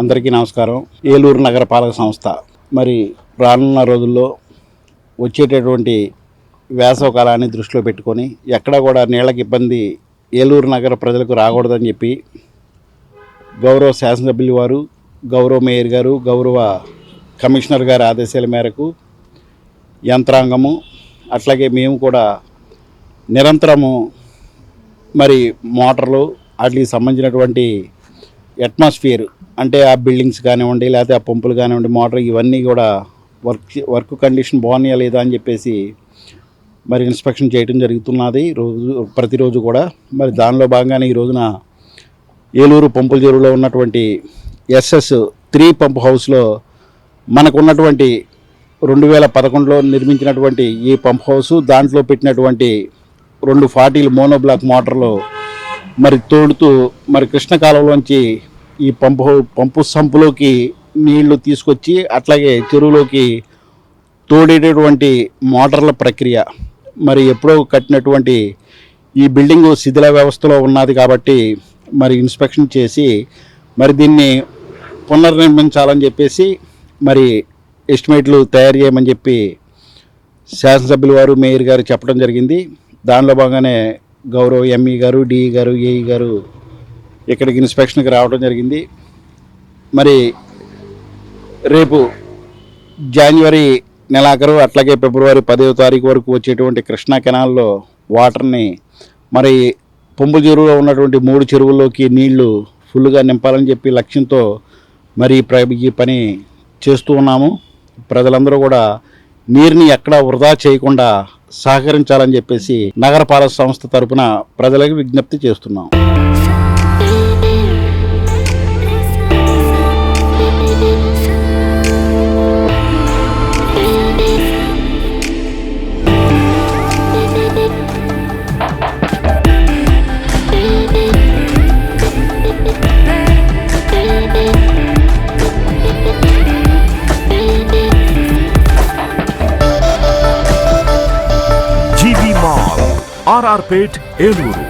అందరికీ నమస్కారం. ఏలూరు నగరపాలక సంస్థ మరి రానున్న రోజుల్లో వచ్చేటటువంటి వేసవ కాలాన్ని దృష్టిలో పెట్టుకొని ఎక్కడా కూడా నీళ్ళకి ఇబ్బంది ఏలూరు నగర ప్రజలకు రాకూడదని చెప్పి గౌరవ శాసనసభ్యులు వారు గౌరవ మేయర్ గారు గౌరవ కమిషనర్ గారి ఆదేశాల మేరకు యంత్రాంగము అట్లాగే మేము కూడా నిరంతరము మరి మోటార్లు వాటికి సంబంధించినటువంటి అట్మాస్ఫియర్ అంటే ఆ బిల్డింగ్స్ కానివ్వండి లేకపోతే ఆ పంపులు కానివ్వండి మోటార్ ఇవన్నీ కూడా వర్క్ వర్క్ కండిషన్ బాగున్నాయా లేదా అని చెప్పేసి మరి ఇన్స్పెక్షన్ చేయడం జరుగుతున్నది. రోజు ప్రతిరోజు కూడా మరి దానిలో భాగంగానే ఈ రోజున ఏలూరు పంపుల చెరువులో ఉన్నటువంటి ఎస్ఎస్ త్రీ పంప్ హౌస్లో మనకు ఉన్నటువంటి రెండు వేల పదకొండులో నిర్మించినటువంటి ఈ పంప్ హౌస్ దాంట్లో పెట్టినటువంటి రెండు ఫార్టీలు మోనోబ్లాక్ మోటార్లు మరి తోడుతూ మరి కృష్ణ కాలంలోంచి ఈ పంపు పంపు సంపులోకి నీళ్ళు తీసుకొచ్చి అట్లాగే చెరువులోకి తోడేటటువంటి మోటార్ల ప్రక్రియ. మరి ఎప్పుడో కట్టినటువంటి ఈ బిల్డింగ్ శిథిల వ్యవస్థలో ఉన్నది కాబట్టి మరి ఇన్స్పెక్షన్ చేసి మరి దీన్ని పునర్నిర్మించాలని చెప్పేసి మరి ఎస్టిమేట్లు తయారు చేయమని చెప్పి శాసనసభ్యులు వారు మేయర్ గారు చెప్పడం జరిగింది. దానిలో భాగంగానే గౌరవ ఎంఈ గారు డిఈ గారు ఏఈ గారు ఇక్కడికి ఇన్స్పెక్షన్కి రావడం జరిగింది. మరి రేపు జనవరి నెలాఖరు అట్లాగే ఫిబ్రవరి పదవ తారీఖు వరకు వచ్చేటువంటి కృష్ణా కెనాల్లో వాటర్ని మరి పొంపు చెరువులో ఉన్నటువంటి మూడు చెరువుల్లోకి నీళ్ళు ఫుల్గా నింపాలని చెప్పి లక్ష్యంతో మరి ఈ ఈ పని చేస్తూ ఉన్నాము. ప్రజలందరూ కూడా నీరుని ఎక్కడా వృధా చేయకుండా సహకరించాలని చెప్పేసి నగరపాలక సంస్థ తరపున ప్రజలకు విజ్ఞప్తి చేస్తున్నాం. ಆರ್ಆರ್ಪೇಟ್ ಏಲೂರು